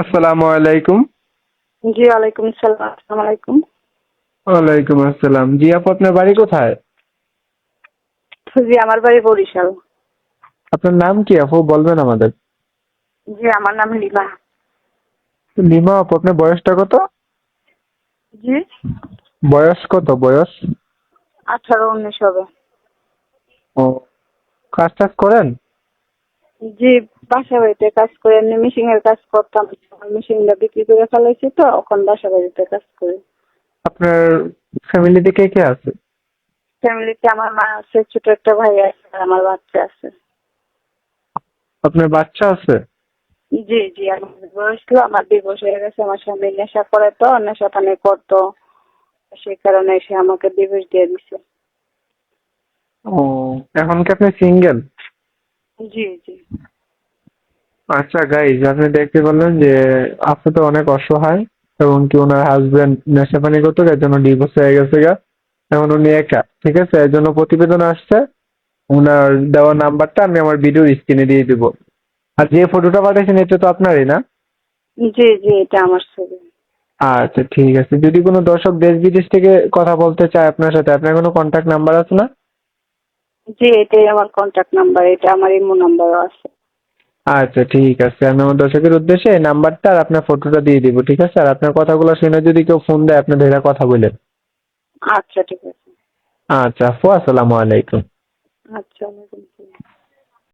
আসসালামু আলাইকুম। জি ওয়ালাইকুম সালাম আসসালামু আলাইকুম। ওয়ালাইকুম আসসালাম। জি আপু আপনার বাড়ি কোথায়? জি আমার বাড়ি বরিশাল। আপনার নাম কি আপু? বলবেন আমাদের। জি আমার নাম লিমা। লিমা আপু আপনার বয়সটা কত? জি। বয়স কত বয়স? আঠারো উনিশ হবে। ও কাজ টাজ করেন? জি বাসা বাড়িতে কাজ করে এমনি মিশিং এর কাজ করতাম মিশিংটা বিক্রি করে ফেলাইছি তো এখন বাসা বাড়িতে কাজ করি। আপনার ফ্যামিলিতে কে কে আছে? ফ্যামিলিতে আমার মা আছে ছোট একটা ভাই আছে আর আমার বাচ্চা আছে। আপনার বাচ্চা আছে? জি জি আমার বয়স ছিল আমার ডিভোর্স হয়ে গেছে আমার স্বামী নেশা করে তো নেশা পানি করতো। সেই কারণে সে আমাকে ডিভোর্স দিয়ে দিছে। ও এখন কি আপনি সিঙ্গেল জি জি। আচ্ছা গাইজ আপনি দেখতে পারলেন যে আপনি তো অনেক অসহায় এবং কি ওনার হাজবেন্ড নেশা পানি করতো যার জন্য ডিভোর্স হয়ে গেছে গা। এখন উনি একা ঠিক আছে? এর জন্য প্রতিবেদন আসছে। ওনার দেওয়া নাম্বারটা আমি আমার ভিডিও স্ক্রিনে দিয়ে দিব। আর যে ফটোটা পাঠিয়েছেন এটা তো আপনারই না? জি জি এটা আমার ছবি। আচ্ছা ঠিক আছে। যদি কোনো দর্শক দেশ বিদেশ থেকে কথা বলতে চায় আপনার সাথে আপনার কোনো কন্ট্যাক্ট নাম্বার আছে না? জি এটাই আমার কন্ট্যাক্ট নাম্বার এটা আমার ইমো নাম্বারও আছে। আচ্ছা ঠিক আছে। আমি আমার দর্শকের উদ্দেশ্যে এই নাম্বারটা আর আপনার ফটোটা দিয়ে দিব ঠিক আছে? আর আপনার কথাগুলো শুনে যদি কেউ ফোন দেয় আপনি ধরে কথা বলেন আচ্ছা ঠিক আছে। আচ্ছা আপু আসসালামু আলাইকুম। আচ্ছা ওয়ালাইকুম আসসালাম।